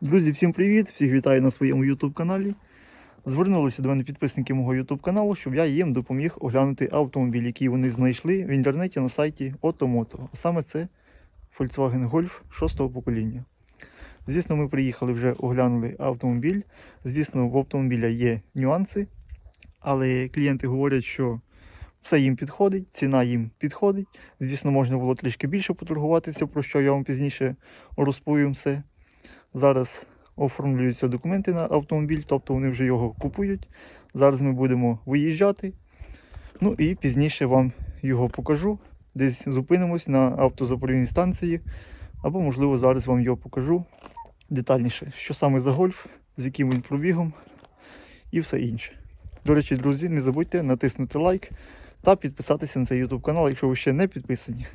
Друзі, всім привіт! Всіх вітаю на своєму YouTube каналі. Звернулися до мене підписники мого YouTube каналу, щоб я їм допоміг оглянути автомобіль, який вони знайшли в інтернеті на сайті Automoto. А саме це Volkswagen Golf 6-го покоління. Звісно, ми приїхали вже оглянули автомобіль. Звісно, в автомобіля є нюанси, але клієнти говорять, що все їм підходить, ціна їм підходить. Звісно, можна було трішки більше поторгуватися, про що я вам пізніше розповім все. Зараз оформлюються документи на автомобіль, тобто вони вже його купують. Зараз ми будемо виїжджати. Ну і пізніше вам його покажу. Десь зупинимось на автозаправній станції. Або, можливо, зараз вам його покажу детальніше, що саме за гольф, з яким він пробігом і все інше. До речі, друзі, не забудьте натиснути лайк та підписатися на цей YouTube канал, якщо ви ще не підписані.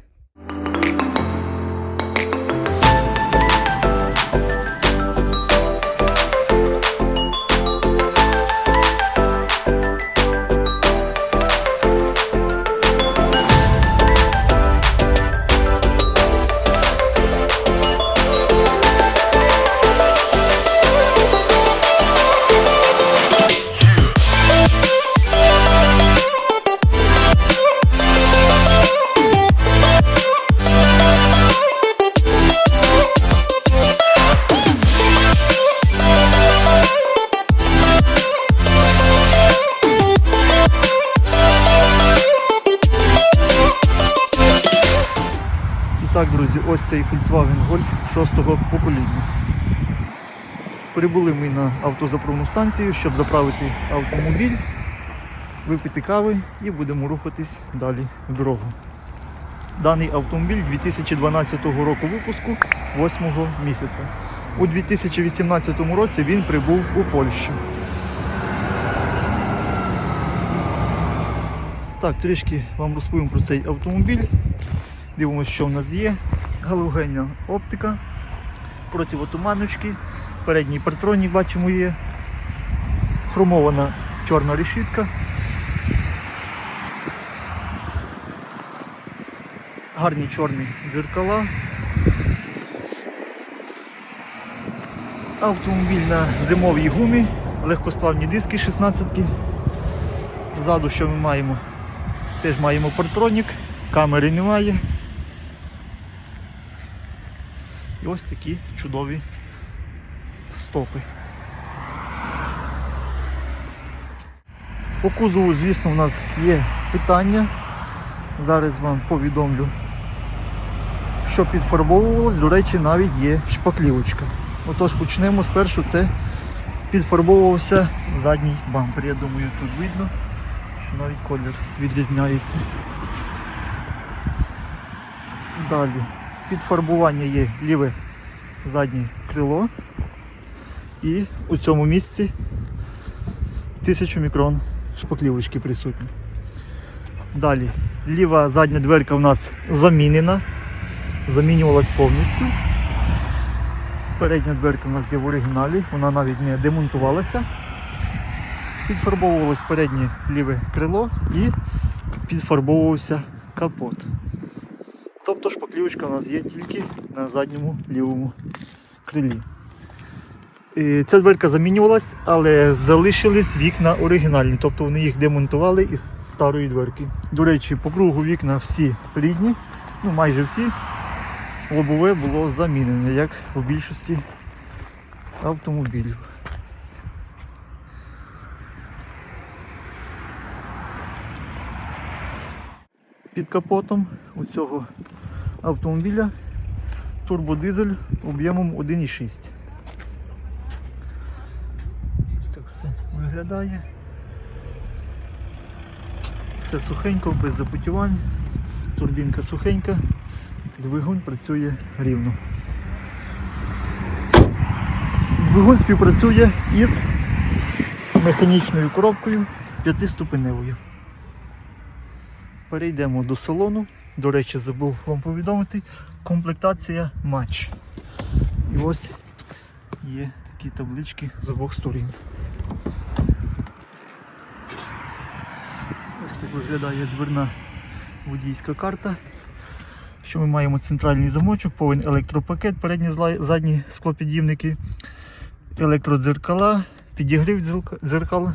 Так, друзі, ось цей Volkswagen Golf 6-го покоління. Прибули ми на автозаправну станцію, щоб заправити автомобіль, випити кави і будемо рухатись далі в дорогу. Даний автомобіль 2012 року випуску 8 місяця. У 2018 році він прибув у Польщу. Так, трішки вам розповім про цей автомобіль. Дивимося, що в нас є. Галогенна оптика, противотуманочки, передній партронік бачимо є. Хромована чорна решітка. Гарні чорні дзеркала. Автомобіль на зимовій гумі, легкосплавні диски 16 Ззаду що ми маємо? Теж маємо партронік, камери немає. І ось такі чудові стопи. По кузову, звісно, у нас є питання. Зараз вам повідомлю, що підфарбовувалось, до речі, навіть є шпаклівочка. Отож почнемо спершу, це підфарбовувався задній бампер. Я думаю, тут видно, що навіть колір відрізняється. Далі підфарбування є ліве заднє крило. І у цьому місці 1000 мікрон шпаклівочки присутні. Далі ліва задня дверка у нас замінена, замінювалась повністю. Передня дверка у нас є в оригіналі, вона навіть не демонтувалася. Підфарбовувалось переднє ліве крило і підфарбовувався капот. Тобто у нас є тільки на задньому лівому крилі. І Ця дверка замінювалась, але залишились вікна оригінальні, тобто вони їх демонтували із старої дверки. До речі, по кругу вікна всі рідні, ну майже всі. Лобове було замінене, як в більшості автомобілів. Під капотом у цього автомобіля турбодизель об'ємом 1,6. Ось так все виглядає. Все сухенько, без запотівань, турбінка сухенька, двигун працює рівно. Двигун співпрацює із механічною коробкою п'ятиступеневою. Перейдемо до салону. До речі, забув вам повідомити. Комплектація матч. І ось є такі таблички з обох сторін. Ось так виглядає дверна водійська карта. що ми маємо центральний замочок, повен електропакет, передні задні склопід'їмники, електродзеркала, підігрів дзерка- дзеркал.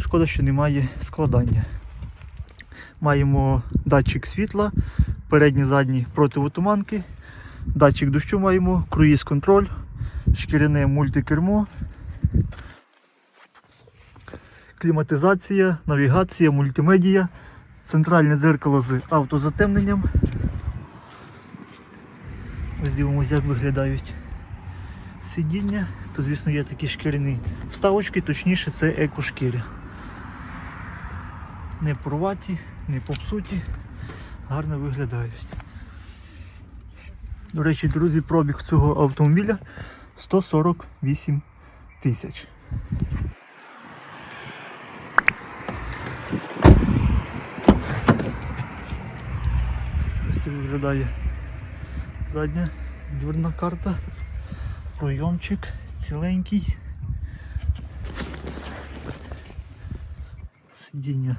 Шкода, що немає складання. Маємо датчик світла, передні задні противотуманки, датчик дощу маємо, круїз-контроль, шкіряне мультикермо, кліматизація, навігація, мультимедія, центральне дзеркало з автозатемненням. Ось дивимося, як виглядають сидіння. То, звісно, є такі шкіряні вставочки, точніше це екошкіря. Не порваті, не попсуті, гарно виглядають. До речі, друзі, пробіг цього автомобіля 148 тисяч. Ось так виглядає задня дверна карта, пройомчик ціленький. Сидіння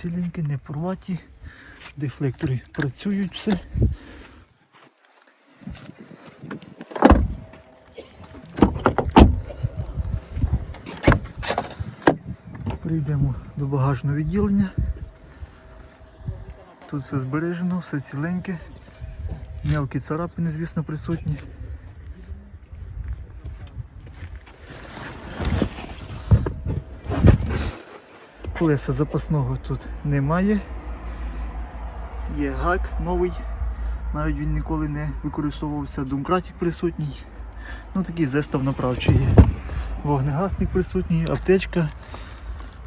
ціленьке, не порваті, дефлектори працюють все. Прийдемо до багажного відділення. Тут все збережено, все ціленьке. Мелкі царапини, звісно, присутні. Колеса запасного тут немає. Є гак новий. Навіть він ніколи не використовувався. Думкратик присутній. Ну такий зестав направчий є. Вогнегасник присутній, аптечка,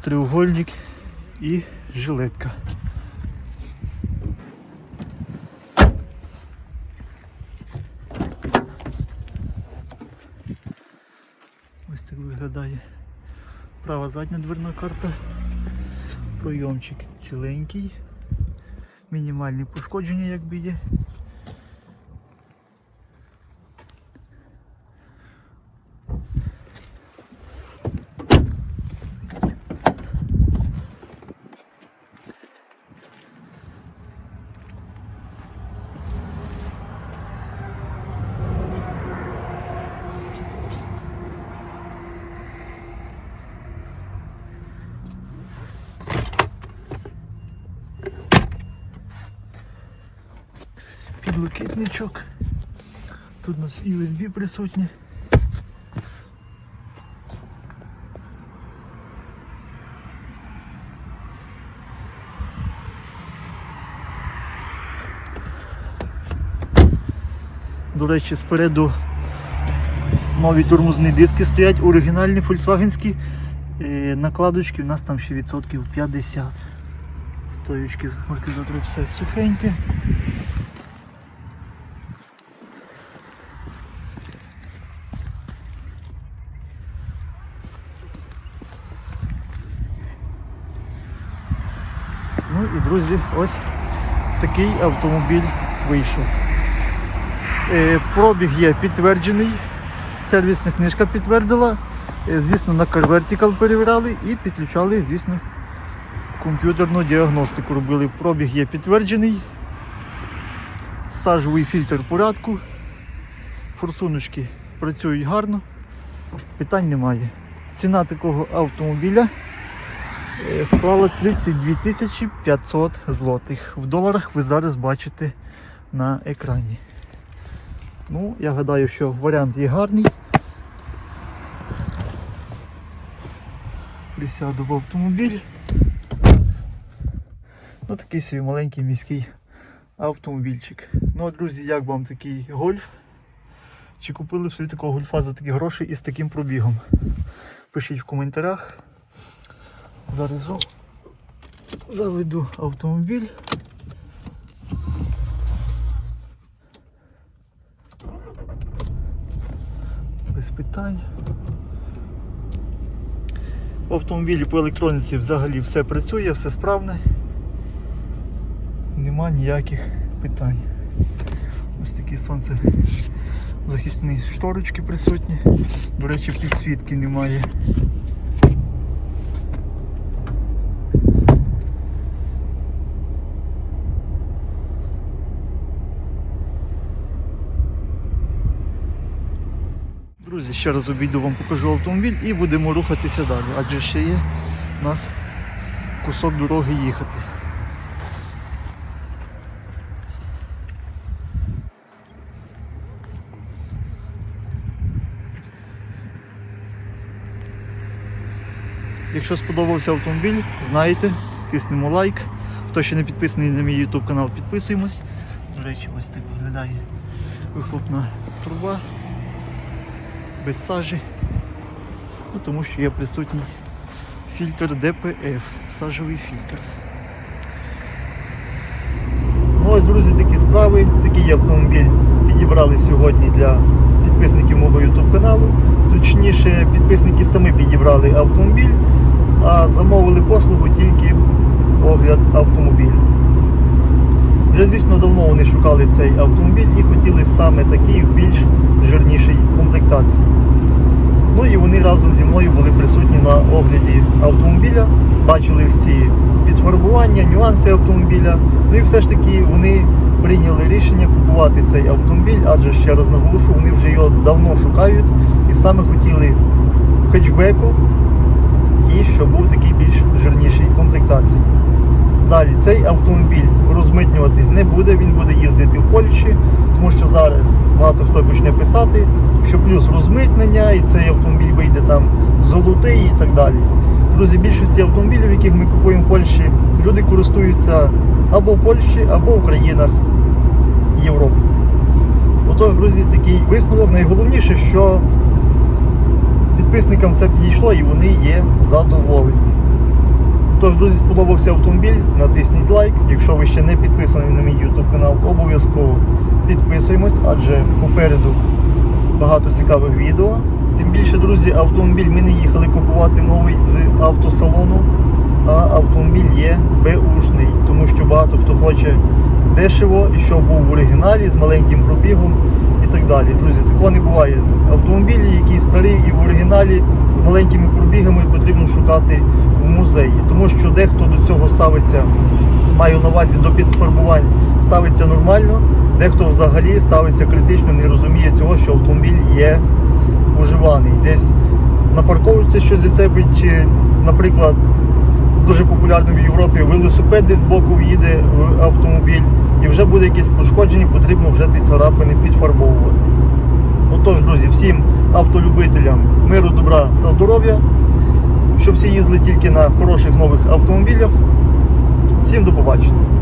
треугольник і жилетка. Ось так виглядає права задня дверна карта. Пройомчик ціленький. Мінімальні пошкодження якби є. Підлокітничок. Тут у нас USB присутнє. До речі, спереду нові тормозні диски стоять, оригінальні фольксвагенські. Е, Накладочки у нас там ще відсотків 50. Стоючки маркізатору все сухеньке. Ну і друзі, ось такий автомобіль вийшов. Е, Пробіг є підтверджений, сервісна книжка підтвердила. Е, Звісно, на CarVertical перевіряли і підключали, звісно, комп'ютерну діагностику робили. Пробіг є підтверджений. Сажовий фільтр в порядку. Форсуночки працюють гарно. Питань немає. Ціна такого автомобіля склала 32 тисячі 500 злотих. В доларах ви зараз бачите на екрані. Ну, я гадаю, що варіант є гарний. Присяду в автомобіль. Ну, такий свій маленький міський автомобільчик. Ну, а, друзі, як вам такий гольф? Чи купили б собі такого гольфа за такі гроші і з таким пробігом? Пишіть в коментарях. Зараз вам заведу автомобіль. Без питань. В автомобілі по електроніці взагалі все працює, все справне. Нема ніяких питань. Ось такі сонце захисні шторочки присутні. До речі, підсвітки немає. Друзі, ще раз обійду вам покажу автомобіль і будемо рухатися далі, адже ще є у нас кусок дороги їхати. Якщо сподобався автомобіль, знаєте, тиснемо лайк. Хто ще не підписаний на мій YouTube канал, підписуємось. До речі, ось так виглядає вихлопна труба без сажі. Ну, тому що є присутній фільтр DPF, сажовий фільтр. Ну ось, друзі, такі справи. Такий автомобіль підібрали сьогодні для підписників мого YouTube каналу. Точніше, підписники самі підібрали автомобіль, а замовили послугу тільки огляд автомобіля. Вже, звісно, давно вони шукали цей автомобіль і хотіли саме такий в більш жирнішій комплектації. Ну і вони разом зі мною були присутні на огляді автомобіля, бачили всі підфарбування, нюанси автомобіля. Ну і все ж таки вони прийняли рішення купувати цей автомобіль, адже ще раз наголошу, вони вже його давно шукають і саме хотіли хетчбеку і щоб був такий більш жирніший комплектації. Далі цей автомобіль розмитнюватись не буде, він буде їздити в Польщі, тому що зараз багато хто почне писати, що плюс розмитнення і цей автомобіль вийде там золотий і так далі. Друзі, більшості автомобілів, яких ми купуємо в Польщі, люди користуються або в Польщі, або в країнах Європи. Отож, друзі, такий висновок. Найголовніше, що підписникам все підійшло і вони є задоволені. Тож, друзі, сподобався автомобіль, натисніть лайк. Якщо ви ще не підписані на мій YouTube канал, обов'язково підписуємось, адже попереду багато цікавих відео. Тим більше, друзі, автомобіль ми не їхали купувати новий з автосалону, а автомобіль є беушний, тому що багато хто хоче дешево і щоб був в оригіналі з маленьким пробігом так далі. Друзі, такого не буває. Автомобілі, які старі і в оригіналі з маленькими пробігами, потрібно шукати в музеї, тому що дехто до цього ставиться, маю на увазі до підфарбувань, ставиться нормально, дехто взагалі ставиться критично, не розуміє цього, що автомобіль є уживаний. Десь напарковується щось зацепить, чи, наприклад, дуже популярний в Європі велосипед десь збоку в'їде в автомобіль і вже буде якесь пошкодження, потрібно вже ті царапини підфарбовувати. Отож, друзі, всім автолюбителям миру, добра та здоров'я, щоб всі їздили тільки на хороших нових автомобілях. Всім до побачення.